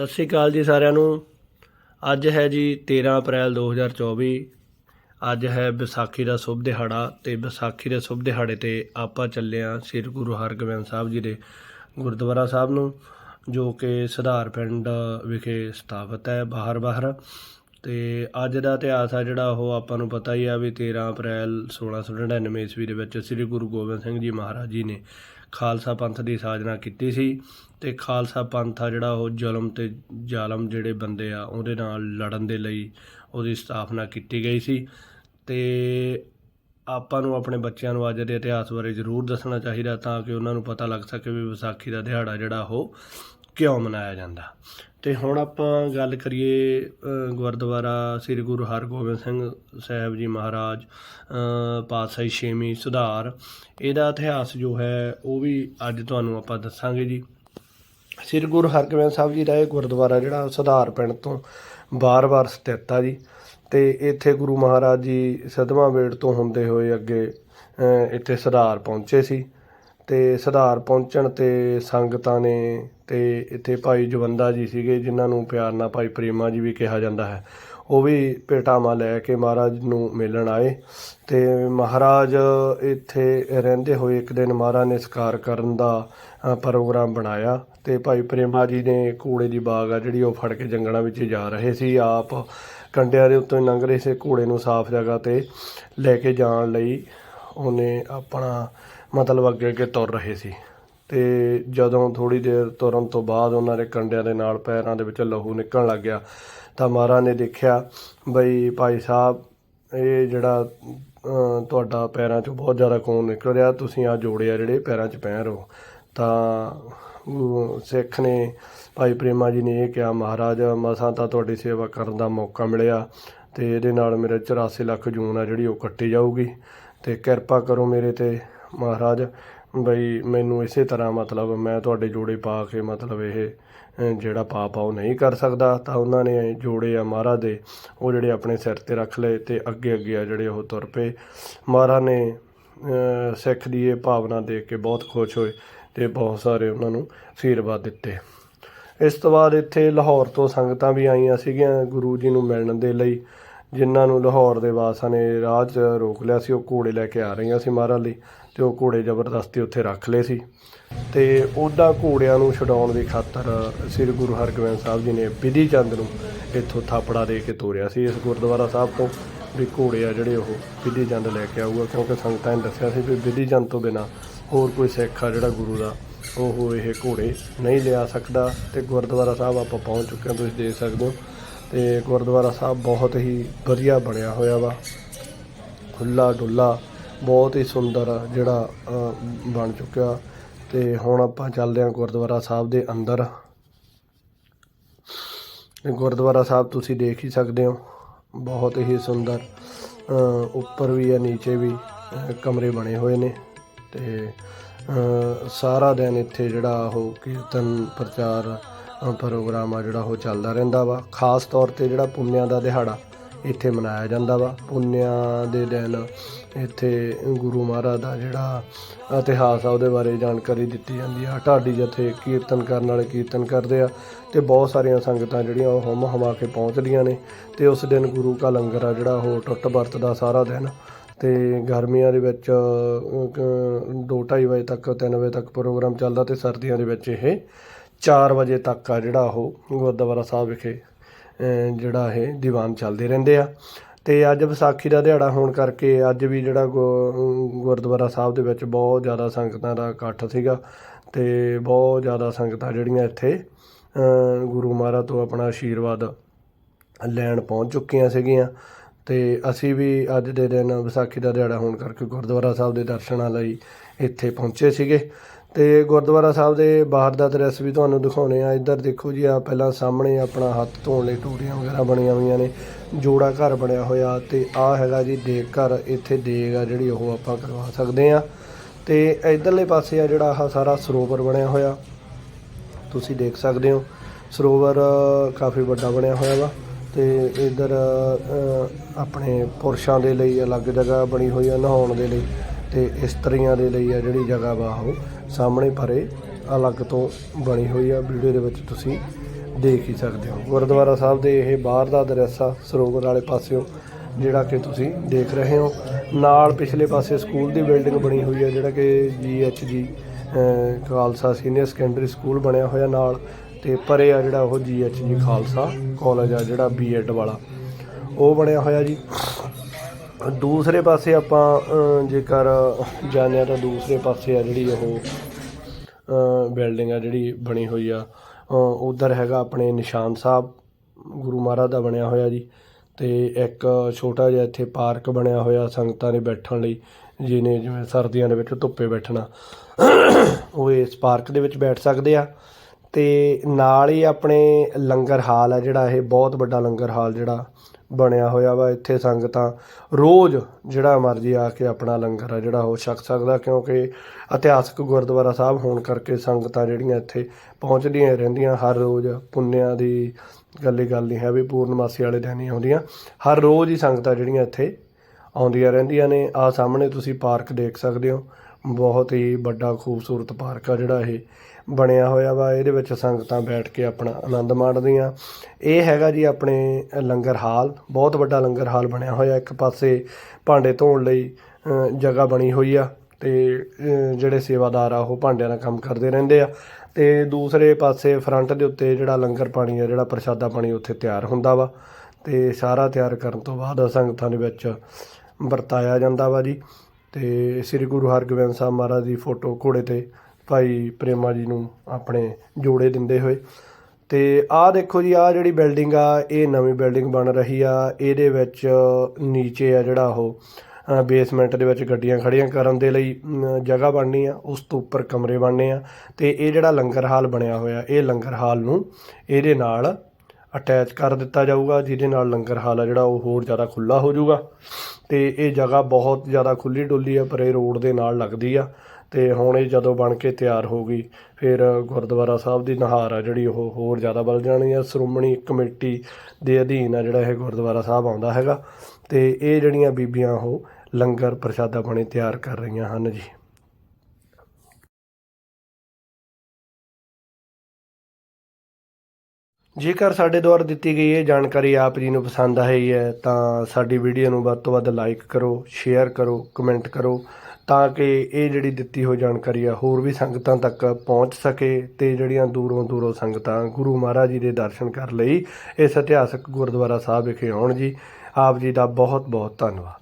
ਸਤਿ ਸ੍ਰੀ ਅਕਾਲ ਜੀ ਸਾਰਿਆਂ ਨੂੰ। ਅੱਜ ਹੈ ਜੀ 13 ਅਪ੍ਰੈਲ 2024 ਅੱਜ ਹੈ ਵਿਸਾਖੀ ਦਾ ਸ਼ੁਭ ਦਿਹਾੜਾ ਤੇ ਵਿਸਾਖੀ ਦੇ ਸ਼ੁਭ ਦਿਹਾੜੇ ਤੇ ਆਪਾਂ ਚੱਲੇ ਹਾਂ ਸ੍ਰੀ ਗੁਰੂ ਹਰਗੋਬਿੰਦ ਸਾਹਿਬ ਜੀ ਦੇ ਗੁਰਦੁਆਰਾ ਸਾਹਿਬ ਨੂੰ, ਜੋ ਕਿ ਸੁਧਾਰ ਪਿੰਡ ਵਿਖੇ ਸਥਾਪਿਤ ਹੈ ਬਾਹਰ ਬਾਹਰ। ਤੇ ਅੱਜ ਦਾ ਇਤਿਹਾਸ ਆ ਜਿਹੜਾ, ਉਹ ਆਪਾਂ ਨੂੰ ਪਤਾ ਹੀ ਆ ਵੀ 13 ਅਪ੍ਰੈਲ 1699 ਈਸਵੀ ਦੇ ਵਿੱਚ ਸ੍ਰੀ ਗੁਰੂ ਗੋਬਿੰਦ ਸਿੰਘ ਜੀ ਮਹਾਰਾਜ ਜੀ ਨੇ ਖਾਲਸਾ ਪੰਥ ਦੀ ਸਾਜਨਾ ਕੀਤੀ ਸੀ ਤੇ ਖਾਲਸਾ ਪੰਥ ਆ ਜਿਹੜਾ ਉਹ ਜ਼ੁਲਮ ਤੇ ਜ਼ਾਲਮ ਜਿਹੜੇ ਬੰਦੇ ਆ ਉਹਦੇ ਨਾਲ ਲੜਨ ਦੇ ਲਈ ਉਹਦੀ ਸਥਾਪਨਾ ਕੀਤੀ ਗਈ ਸੀ। ਤੇ ਆਪਾਂ ਨੂੰ ਆਪਣੇ ਬੱਚਿਆਂ ਨੂੰ ਅੱਜ ਦੇ ਇਤਿਹਾਸ ਬਾਰੇ ਜ਼ਰੂਰ ਦੱਸਣਾ ਚਾਹੀਦਾ ਤਾਂ ਕਿ ਉਹਨਾਂ ਨੂੰ ਪਤਾ ਲੱਗ ਸਕੇ ਵੀ ਵਿਸਾਖੀ ਦਾ ਦਿਹਾੜਾ ਜਿਹੜਾ ਉਹ ਕਿਉਂ ਮਨਾਇਆ ਜਾਂਦਾ? ਤੇ ਹੁਣ ਆਪਾਂ ਗੱਲ ਕਰੀਏ ਗੁਰਦੁਆਰਾ ਸ੍ਰੀ ਗੁਰੂ ਹਰਗੋਬਿੰਦ ਸਿੰਘ ਸਾਹਿਬ ਜੀ ਮਹਾਰਾਜ ਪਾਤਸ਼ਾਹੀ ਛੇਵੀਂ ਸੁਧਾਰ, ਇਹਦਾ ਇਤਿਹਾਸ ਜੋ ਹੈ, ਉਹ ਵੀ ਅੱਜ ਤੁਹਾਨੂੰ ਆਪਾਂ ਦੱਸਾਂਗੇ ਜੀ। ਸ੍ਰੀ ਗੁਰੂ ਹਰਗੋਬਿੰਦ ਸਾਹਿਬ ਜੀ ਦਾ ਇਹ ਗੁਰਦੁਆਰਾ ਜਿਹੜਾ ਸੁਧਾਰ ਪਿੰਡ ਤੋਂ ਬਾਰ-ਬਾਰ ਸਥਿਤ ਆ ਜੀ। ਤੇ ਇੱਥੇ ਗੁਰੂ ਮਹਾਰਾਜ ਜੀ ਸਦਮਾ ਵੇੜ ਤੋਂ ਹੁੰਦੇ ਹੋਏ ਅੱਗੇ ਇੱਥੇ ਸੁਧਾਰ ਪਹੁੰਚੇ ਸੀ। ਤੇ ਸੁਧਾਰ ਪਹੁੰਚਣ ਤੇ ਸੰਗਤਾਂ ਨੇ ਅਤੇ ਇੱਥੇ ਭਾਈ ਜਵੰਦਾ ਜੀ ਸੀਗੇ, ਜਿਨ੍ਹਾਂ ਨੂੰ ਪਿਆਰ ਨਾਲ ਭਾਈ ਪ੍ਰੇਮਾ ਜੀ ਵੀ ਕਿਹਾ ਜਾਂਦਾ ਹੈ। ਉਹ ਵੀ ਭੇਟਾਵਾਂ ਲੈ ਕੇ ਮਹਾਰਾਜ ਨੂੰ ਮਿਲਣ ਆਏ ਤੇ ਮਹਾਰਾਜ ਇੱਥੇ ਰਹਿੰਦੇ ਹੋਏ ਇੱਕ ਦਿਨ ਮਹਾਰਾਜ ਨੇ ਸਕਾਰ ਕਰਨ ਦਾ ਪ੍ਰੋਗਰਾਮ ਬਣਾਇਆ ਤੇ ਭਾਈ ਪ੍ਰੇਮਾ ਜੀ ਨੇ ਘੋੜੇ ਦੀ ਬਾਗ ਆ ਜਿਹੜੀ ਉਹ ਫੜ ਕੇ ਜੰਗਲਾਂ ਵਿੱਚ ਜਾ ਰਹੇ ਸੀ। ਆਪ ਕੰਡਿਆਂ ਦੇ ਉੱਤੋਂ ਲੰਘ ਰਹੇ ਸੀ ਘੋੜੇ ਨੂੰ ਸਾਫ਼ ਜਗ੍ਹਾ ਤੇ ਲੈ ਕੇ ਜਾਣ ਲਈ। ਉਹਨੇ ਆਪਣਾ ਮਤਲਬ ਅੱਗੇ ਅੱਗੇ ਤੁਰ ਰਹੇ ਸੀ। ਅਤੇ ਜਦੋਂ ਥੋੜ੍ਹੀ ਦੇਰ ਤੁਰਨ ਤੋਂ ਬਾਅਦ ਉਹਨਾਂ ਦੇ ਕੰਡਿਆਂ ਦੇ ਨਾਲ ਪੈਰਾਂ ਦੇ ਵਿੱਚ ਲਹੂ ਨਿਕਲਣ ਲੱਗ ਗਿਆ, ਤਾਂ ਮਹਾਰਾਜ ਨੇ ਦੇਖਿਆ ਬਈ ਭਾਈ ਸਾਹਿਬ, ਇਹ ਜਿਹੜਾ ਤੁਹਾਡਾ ਪੈਰਾਂ 'ਚੋਂ ਬਹੁਤ ਜ਼ਿਆਦਾ ਖੂਨ ਨਿਕਲ ਰਿਹਾ, ਤੁਸੀਂ ਆ ਜੋੜੇ ਆ ਜਿਹੜੇ ਪੈਰਾਂ 'ਚ ਪਹਿਨ ਰਹੋ ਤਾਂ ਗੁਰੂ ਸਿੱਖ ਨੇ ਭਾਈ ਪ੍ਰੇਮਾ ਜੀ ਨੇ ਇਹ ਕਿਹਾ, ਮਹਾਰਾਜ, ਮਸਾਂ ਤਾਂ ਤੁਹਾਡੀ ਸੇਵਾ ਕਰਨ ਦਾ ਮੌਕਾ ਮਿਲਿਆ ਤੇ ਇਹਦੇ ਨਾਲ ਮੇਰੇ 84 ਲੱਖ ਜੂਨ ਆ ਜਿਹੜੀ ਉਹ ਕੱਟੀ ਜਾਊਗੀ ਤੇ ਕਿਰਪਾ ਕਰੋ ਮੇਰੇ ਤੇ, ਮਹਾਰਾਜ। ਬਈ ਮੈਨੂੰ ਇਸੇ ਤਰ੍ਹਾਂ ਮਤਲਬ ਮੈਂ ਤੁਹਾਡੇ ਜੋੜੇ ਪਾ ਕੇ ਮਤਲਬ ਇਹ ਜਿਹੜਾ ਪਾਪ ਆ ਉਹ ਨਹੀਂ ਕਰ ਸਕਦਾ। ਤਾਂ ਉਹਨਾਂ ਨੇ ਜੋੜੇ ਆ ਮਹਾਰਾਜ ਦੇ, ਉਹ ਜਿਹੜੇ ਆਪਣੇ ਸਿਰ ਤੇ ਰੱਖ ਲਏ ਤੇ ਅੱਗੇ ਅੱਗੇ ਆ ਜਿਹੜੇ ਉਹ ਤੁਰ ਪਏ। ਮਹਾਰਾਜ ਨੇ ਸਿੱਖ ਦੀ ਇਹ ਭਾਵਨਾ ਦੇਖ ਕੇ ਬਹੁਤ ਖੁਸ਼ ਹੋਏ ਤੇ ਬਹੁਤ ਸਾਰੇ ਉਹਨਾਂ ਨੂੰ ਅਸ਼ੀਰਵਾਦ ਦਿੱਤੇ। ਇਸ ਤੋਂ ਬਾਅਦ ਇੱਥੇ ਲਾਹੌਰ ਤੋਂ ਸੰਗਤਾਂ ਵੀ ਆਈਆਂ ਸੀਗੀਆਂ ਗੁਰੂ ਜੀ ਨੂੰ ਮਿਲਣ ਦੇ ਲਈ, ਜਿਨ੍ਹਾਂ ਨੂੰ ਲਾਹੌਰ ਦੇ ਵਾਸਾਂ ਨੇ ਰਾਹ 'ਚ ਰੋਕ ਲਿਆ ਸੀ, ਉਹ ਘੋੜੇ ਲੈ ਕੇ ਆ ਰਹੀਆਂ ਸੀ ਮਹਾਰਾਜ ਲਈ। ਤੇ ਉਹ ਘੋੜੇ ਜ਼ਬਰਦਸਤੀ ਉੱਥੇ ਰੱਖ ਲਏ ਸੀ। ਤੇ ਉਹਦਾ ਘੋੜਿਆਂ ਨੂੰ ਛਡਾਉਣ ਦੀ ਖਾਤਰ ਸ੍ਰੀ ਗੁਰੂ ਹਰਗੋਬਿੰਦ ਸਾਹਿਬ ਜੀ ਨੇ ਵਿਧੀ ਚੰਦ ਨੂੰ ਇੱਥੋਂ ਥਾਪੜਾ ਦੇ ਕੇ ਤੋਰਿਆ ਸੀ, ਇਸ ਗੁਰਦੁਆਰਾ ਸਾਹਿਬ ਤੋਂ ਵੀ ਘੋੜੇ ਆ ਜਿਹੜੇ ਉਹ ਵਿਧੀ ਚੰਦ ਲੈ ਕੇ ਆਊਗਾ, ਕਿਉਂਕਿ ਸੰਗਤਾਂ ਨੇ ਦੱਸਿਆ ਸੀ ਵੀ ਵਿਧੀ ਚੰਦ ਤੋਂ ਬਿਨਾ ਹੋਰ ਕੋਈ ਸਿੱਖ ਆ ਜਿਹੜਾ ਗੁਰੂ ਦਾ, ਉਹ ਇਹ ਘੋੜੇ ਨਹੀਂ ਲਿਆ ਸਕਦਾ ਤੇ ਗੁਰਦੁਆਰਾ ਸਾਹਿਬ ਆਪਾਂ ਪਹੁੰਚ ਚੁੱਕੇ ਹਾਂ, ਤੁਸੀਂ ਦੇਖ ਸਕਦੇ ਹੋ। ਤੇ ਗੁਰਦੁਆਰਾ ਸਾਹਿਬ ਬਹੁਤ ਹੀ ਵਧੀਆ ਬਣਿਆ ਹੋਇਆ ਵਾ। ਖੁੱਲਾ ਡੁੱਲਾ ਬਹੁਤ ਹੀ ਸੁੰਦਰ ਜਿਹੜਾ ਬਣ ਚੁੱਕਿਆ। ਤੇ ਹੁਣ ਆਪਾਂ ਚੱਲਦੇ ਹਾਂ ਗੁਰਦੁਆਰਾ ਸਾਹਿਬ ਦੇ ਅੰਦਰ। ਗੁਰਦੁਆਰਾ ਸਾਹਿਬ ਤੁਸੀਂ ਦੇਖ ਹੀ ਸਕਦੇ ਹੋ। ਬਹੁਤ ਹੀ ਸੁੰਦਰ ਉੱਪਰ ਵੀ ਹੈ, ਨੀਚੇ ਵੀ ਕਮਰੇ ਬਣੇ ਹੋਏ ਨੇ। ਤੇ ਸਾਰਾ ਦਿਨ ਇੱਥੇ ਜਿਹੜਾ ਉਹ ਕੀਰਤਨ ਪ੍ਰਚਾਰ ਪ੍ਰੋਗਰਾਮ ਆ ਜਿਹੜਾ ਉਹ ਚੱਲਦਾ ਰਹਿੰਦਾ ਵਾ। ਖਾਸ ਤੌਰ ਤੇ ਜਿਹੜਾ ਪੁੰਨਿਆਂ ਦਾ ਦਿਹਾੜਾ ਇੱਥੇ ਮਨਾਇਆ ਜਾਂਦਾ ਵਾ। ਪੁੰਨਿਆਂ ਦੇ ਦਿਨ ਇੱਥੇ ਗੁਰੂ ਮਹਾਰਾਜ ਦਾ ਜਿਹੜਾ ਇਤਿਹਾਸ ਆ, ਉਹਦੇ ਬਾਰੇ ਜਾਣਕਾਰੀ ਦਿੱਤੀ ਜਾਂਦੀ ਆ। ਢਾਡੀ ਜਥੇ ਕੀਰਤਨ ਕਰਨ ਵਾਲੇ ਕੀਰਤਨ ਕਰਦੇ ਆ ਤੇ ਬਹੁਤ ਸਾਰੀਆਂ ਸੰਗਤਾਂ ਜਿਹੜੀਆਂ ਉਹ ਹਮ ਹਮਾ ਕੇ ਪਹੁੰਚਦੀਆਂ ਨੇ ਤੇ ਉਸ ਦਿਨ ਗੁਰੂ ਕਾ ਲੰਗਰ ਆ ਜਿਹੜਾ ਉਹ ਟੁੱਟ ਵਰਤਦਾ ਸਾਰਾ ਦਿਨ। ਤੇ ਗਰਮੀਆਂ ਦੇ ਵਿੱਚ 2:30 ਵਜੇ ਤੱਕ 3 ਵਜੇ ਤੱਕ ਪ੍ਰੋਗਰਾਮ ਚੱਲਦਾ ਤੇ ਸਰਦੀਆਂ ਦੇ ਵਿੱਚ ਇਹ 4 ਵਜੇ ਤੱਕ ਆ ਜਿਹੜਾ ਉਹ ਗੁਰਦੁਆਰਾ ਸਾਹਿਬ ਵਿਖੇ ਜਿਹੜਾ ਇਹ ਦੀਵਾਨ ਚੱਲਦੇ ਰਹਿੰਦੇ ਆ। ਅਤੇ ਅੱਜ ਵਿਸਾਖੀ ਦਾ ਦਿਹਾੜਾ ਹੋਣ ਕਰਕੇ ਅੱਜ ਵੀ ਜਿਹੜਾ ਗੁ- ਗੁਰਦੁਆਰਾ ਸਾਹਿਬ ਦੇ ਵਿੱਚ ਬਹੁਤ ਜ਼ਿਆਦਾ ਸੰਗਤਾਂ ਦਾ ਇਕੱਠ ਸੀਗਾ। ਅਤੇ ਬਹੁਤ ਜ਼ਿਆਦਾ ਸੰਗਤਾਂ ਜਿਹੜੀਆਂ ਇੱਥੇ ਗੁਰੂ ਮਹਾਰਾਜ ਤੋਂ ਆਪਣਾ ਆਸ਼ੀਰਵਾਦ ਲੈਣ ਪਹੁੰਚ ਚੁੱਕੀਆਂ ਸੀਗੀਆਂ। ਤੇ ਅਸੀਂ ਵੀ ਅੱਜ ਦੇ ਦਿਨ ਵਿਸਾਖੀ ਦਾ ਦਿਹਾੜਾ ਹੋਣ ਕਰਕੇ ਗੁਰਦੁਆਰਾ ਸਾਹਿਬ ਦੇ ਦਰਸ਼ਨਾਂ ਲਈ ਇੱਥੇ ਪਹੁੰਚੇ ਸੀਗੇ। ਤੇ ਗੁਰਦੁਆਰਾ ਸਾਹਿਬ ਦੇ ਬਾਹਰ ਦਾ ਦ੍ਰਿਸ਼ ਵੀ ਤੁਹਾਨੂੰ ਦਿਖਾਉਣੇ ਆ। ਇੱਧਰ ਦੇਖੋ ਜੀ ਆ ਪਹਿਲਾਂ ਸਾਹਮਣੇ ਆਪਣਾ ਹੱਥ ਧੋਣ ਲਈ ਟੂਟੀਆਂ ਵਗੈਰਾ ਬਣੀਆਂ ਹੋਈਆਂ ਨੇ। ਜੋੜਾ ਘਰ ਬਣਿਆ ਹੋਇਆ ਤੇ ਆ ਹੈਗਾ ਜੀ ਦੇਗ ਘਰ। ਇੱਥੇ ਦੇਗ ਆ ਜਿਹੜੀ ਉਹ ਆਪਾਂ ਕਰਵਾ ਸਕਦੇ ਆ। ਤੇ ਇਧਰਲੇ ਪਾਸੇ ਆ ਜਿਹੜਾ ਆਹ ਸਾਰਾ ਸਰੋਵਰ ਬਣਿਆ ਹੋਇਆ। ਤੁਸੀਂ ਦੇਖ ਸਕਦੇ ਹੋ, ਸਰੋਵਰ ਕਾਫੀ ਵੱਡਾ ਬਣਿਆ ਹੋਇਆ ਵਾ। ਤੇ ਇਧਰ ਆਪਣੇ ਪੁਰਸ਼ਾਂ ਦੇ ਲਈ ਅਲੱਗ ਜਗ੍ਹਾ ਬਣੀ ਹੋਈ ਆ ਨਹਾਉਣ ਦੇ ਲਈ। ਤੇ ਇਸਤਰੀਆਂ ਦੇ ਲਈ ਆ ਜਿਹੜੀ ਜਗ੍ਹਾ ਵਾ ਉਹ ਸਾਹਮਣੇ ਪਰੇ ਅਲੱਗ ਤੋਂ ਬਣੀ ਹੋਈ ਆ। ਵੀਡੀਓ ਦੇ ਵਿੱਚ ਤੁਸੀਂ ਦੇਖ ਹੀ ਸਕਦੇ ਹੋ। ਗੁਰਦੁਆਰਾ ਸਾਹਿਬ ਦੇ ਇਹ ਬਾਹਰ ਦਾ ਦ੍ਰਿਸ਼ ਆ, ਸਰੋਵਰ ਵਾਲੇ ਪਾਸਿਓਂ, ਜਿਹੜਾ ਕਿ ਤੁਸੀਂ ਦੇਖ ਰਹੇ ਹੋ। ਨਾਲ ਪਿਛਲੇ ਪਾਸੇ ਸਕੂਲ ਦੀ ਬਿਲਡਿੰਗ ਬਣੀ ਹੋਈ ਹੈ ਜਿਹੜਾ ਕਿ GHG Khalsa senior secondary school ਬਣਿਆ ਹੋਇਆ ਨਾਲ ਤੇ ਪਰੇ ਆ ਜਿਹੜਾ ਉਹ ਜੀਐਚਜੀ ਖਾਲਸਾ ਕਾਲਜ ਆ, ਜਿਹੜਾ ਬੀਐਡ ਵਾਲਾ। ਉਹ ਬਣਿਆ ਹੋਇਆ ਜੀ। ਦੂਸਰੇ ਪਾਸੇ ਆਪਾਂ ਜੇਕਰ ਜਾਂਦੇ ਹਾਂ ਤਾਂ ਦੂਸਰੇ ਪਾਸੇ ਆ ਜਿਹੜੀ ਉਹ ਬਿਲਡਿੰਗ ਆ ਜਿਹੜੀ ਬਣੀ ਹੋਈ ਆ। ਉਧਰ ਹੈਗਾ ਆਪਣੇ ਨਿਸ਼ਾਨ ਸਾਹਿਬ, ਗੁਰੂ ਮਹਾਰਾਜ ਦਾ ਬਣਿਆ ਹੋਇਆ ਜੀ। ਤੇ ਇੱਕ ਛੋਟਾ ਜਿਹਾ ਇੱਥੇ ਪਾਰਕ ਬਣਿਆ ਹੋਇਆ ਸੰਗਤਾਂ ਦੇ ਬੈਠਣ ਲਈ, ਜਿਹਨੇ ਜਿਵੇਂ ਸਰਦੀਆਂ ਦੇ ਵਿੱਚ ਧੁੱਪੇ ਬੈਠਣਾ। ਉਹ ਇਸ ਪਾਰਕ ਦੇ ਵਿੱਚ ਬੈਠ ਸਕਦੇ ਆ। ਤੇ ਨਾਲ ਹੀ ਆਪਣੇ ਲੰਗਰ ਹਾਲ ਆ ਜਿਹੜਾ, ਇਹ ਬਹੁਤ ਵੱਡਾ ਲੰਗਰ ਹਾਲ ਜਿਹੜਾ ਬਣਿਆ ਹੋਇਆ ਵਾ ਇੱਥੇ ਸੰਗਤਾਂ। ਰੋਜ਼ ਜਿਹੜਾ ਮਰਜ਼ੀ ਆ ਕੇ ਆਪਣਾ ਲੰਗਰ ਆ, ਜਿਹੜਾ ਉਹ ਛਕ ਸਕਦਾ, ਕਿਉਂਕਿ ਇਤਿਹਾਸਕ ਗੁਰਦੁਆਰਾ ਸਾਹਿਬ ਹੋਣ ਕਰਕੇ ਸੰਗਤਾਂ ਜਿਹੜੀਆਂ ਇੱਥੇ ਪਹੁੰਚਦੀਆਂ ਰਹਿੰਦੀਆਂ। ਹਰ ਰੋਜ਼ ਪੁੰਨਿਆਂ ਦੀ ਗੱਲੇ ਗੱਲ ਨਹੀਂ ਹੈ ਵੀ ਪੂਰਨਮਾਸੀ ਵਾਲੇ ਦਿਨ ਹੀ ਆਉਂਦੀਆਂ। ਹਰ ਰੋਜ਼ ਹੀ ਸੰਗਤਾਂ ਜਿਹੜੀਆਂ ਇੱਥੇ ਆਉਂਦੀਆਂ ਰਹਿੰਦੀਆਂ ਨੇ। ਆ ਸਾਹਮਣੇ ਤੁਸੀਂ ਪਾਰਕ ਦੇਖ ਸਕਦੇ ਹੋ। ਬਹੁਤ ਹੀ ਵੱਡਾ ਖੂਬਸੂਰਤ ਪਾਰਕ ਆ ਜਿਹੜਾ ਇਹ ਬਣਿਆ ਹੋਇਆ ਵਾ। ਇਹਦੇ ਵਿੱਚ ਸੰਗਤਾਂ ਬੈਠ ਕੇ ਆਪਣਾ ਆਨੰਦ ਮਾਣਦੀਆਂ। ਇਹ ਹੈਗਾ ਜੀ ਆਪਣੇ ਲੰਗਰ ਹਾਲ। ਬਹੁਤ ਵੱਡਾ ਲੰਗਰ ਹਾਲ ਬਣਿਆ ਹੋਇਆ। ਇੱਕ ਪਾਸੇ ਭਾਂਡੇ ਧੋਣ ਲਈ ਜਗ੍ਹਾ ਬਣੀ ਹੋਈ ਆ ਤੇ ਜਿਹੜੇ ਸੇਵਾਦਾਰ ਆ ਉਹ ਭਾਂਡਿਆਂ ਦਾ ਕੰਮ ਕਰਦੇ ਰਹਿੰਦੇ ਆ। ਤੇ ਦੂਸਰੇ ਪਾਸੇ ਫਰੰਟ ਦੇ ਉੱਤੇ ਜਿਹੜਾ ਲੰਗਰ ਪਾਣੀ ਆ, ਜਿਹੜਾ ਪ੍ਰਸ਼ਾਦਾ ਪਾਣੀ ਉੱਥੇ ਤਿਆਰ ਹੁੰਦਾ ਵਾ। ਤੇ ਸਾਰਾ ਤਿਆਰ ਕਰਨ ਤੋਂ ਬਾਅਦ ਸੰਗਤਾਂ ਦੇ ਵਿੱਚ ਵਰਤਾਇਆ ਜਾਂਦਾ ਵਾ ਜੀ। ਅਤੇ ਸ੍ਰੀ ਗੁਰੂ ਹਰਗੋਬਿੰਦ ਸਾਹਿਬ ਮਹਾਰਾਜ ਦੀ ਫੋਟੋ ਘੋੜੇ ਤੇ ਭਾਈ ਪ੍ਰੇਮਾ ਜੀ ਨੂੰ ਆਪਣੇ ਜੋੜੇ ਦਿੰਦੇ ਹੋਏ। ਅਤੇ ਆਹ ਦੇਖੋ ਜੀ, ਆਹ ਜਿਹੜੀ ਬਿਲਡਿੰਗ ਆ, ਇਹ ਨਵੀਂ ਬਿਲਡਿੰਗ ਬਣ ਰਹੀ ਆ। ਇਹਦੇ ਵਿੱਚ ਨੀਚੇ ਆ ਜਿਹੜਾ ਉਹ ਬੇਸਮੈਂਟ ਦੇ ਵਿੱਚ ਗੱਡੀਆਂ ਖੜੀਆਂ ਕਰਨ ਦੇ ਲਈ ਜਗ੍ਹਾ ਬਣਨੀ ਆ। ਉਸ ਤੋਂ ਉੱਪਰ ਕਮਰੇ ਬਣਨੇ ਆ। ਤੇ ਇਹ ਜਿਹੜਾ ਲੰਗਰ ਹਾਲ ਬਣਿਆ ਹੋਇਆ, ਇਹ ਲੰਗਰ ਹਾਲ ਨੂੰ ਇਹਦੇ ਨਾਲ ਅਟੈਚ ਕਰ ਦਿੱਤਾ ਜਾਊਗਾ, ਜਿਹਦੇ ਨਾਲ ਲੰਗਰ ਹਾਲ ਆ ਜਿਹੜਾ ਉਹ ਹੋਰ ਜ਼ਿਆਦਾ ਖੁੱਲਾ ਹੋ ਜਾਊਗਾ। ਤੇ ਇਹ ਜਗ੍ਹਾ ਬਹੁਤ ਜ਼ਿਆਦਾ ਖੁੱਲੀ ਡੁੱਲੀ ਆ, ਪਰ ਇਹ ਰੋਡ ਦੇ ਨਾਲ ਲੱਗਦੀ ਆ। ਤੇ ਹੁਣ ਇਹ ਜਦੋਂ ਬਣ ਕੇ ਤਿਆਰ ਹੋ ਗਈ, ਫਿਰ ਗੁਰਦੁਆਰਾ ਸਾਹਿਬ ਦੀ ਨਹਾਰ ਆ ਜਿਹੜੀ ਉਹ ਹੋਰ ਜ਼ਿਆਦਾ ਵੱਲ ਜਾਣੀ ਆ। ਸ਼੍ਰੋਮਣੀ ਕਮੇਟੀ ਦੇ ਅਧੀਨ ਆ ਜਿਹੜਾ ਇਹ ਗੁਰਦੁਆਰਾ ਸਾਹਿਬ ਆਉਂਦਾ ਹੈਗਾ। ਤੇ ਇਹ ਜਿਹੜੀਆਂ ਬੀਬੀਆਂ ਉਹ ਲੰਗਰ ਪ੍ਰਸ਼ਾਦਾ ਪਾਣੀ ਤਿਆਰ ਕਰ ਰਹੀਆਂ ਹਨ ਜੀ। ਜੇਕਰ ਸਾਡੇ ਦੁਆਰਾ ਦਿੱਤੀ ਗਈ ਇਹ ਜਾਣਕਾਰੀ ਆਪ ਜੀ ਨੂੰ ਪਸੰਦ ਆਈ ਹੈ, ਤਾਂ ਸਾਡੀ ਵੀਡੀਓ ਨੂੰ ਵੱਧ ਤੋਂ ਵੱਧ ਲਾਈਕ ਕਰੋ ਸ਼ੇਅਰ ਕਰੋ ਕਮੈਂਟ ਕਰੋ, ਤਾਂ ਕਿ ਇਹ ਜਿਹੜੀ ਦਿੱਤੀ ਹੋਈ ਜਾਣਕਾਰੀ ਆ ਹੋਰ ਵੀ ਸੰਗਤਾਂ ਤੱਕ ਪਹੁੰਚ ਸਕੇ ਤੇ ਜਿਹੜੀਆਂ ਦੂਰੋਂ ਦੂਰੋਂ ਸੰਗਤਾਂ ਗੁਰੂ ਮਹਾਰਾਜ ਜੀ ਦੇ ਦਰਸ਼ਨ ਕਰਨ ਲਈ, ਇਸ ਇਤਿਹਾਸਕ ਗੁਰਦੁਆਰਾ ਸਾਹਿਬ ਵਿਖੇ ਆਉਣ ਜੀ, ਆਪ ਜੀ ਦਾ ਬਹੁਤ ਬਹੁਤ ਧੰਨਵਾਦ।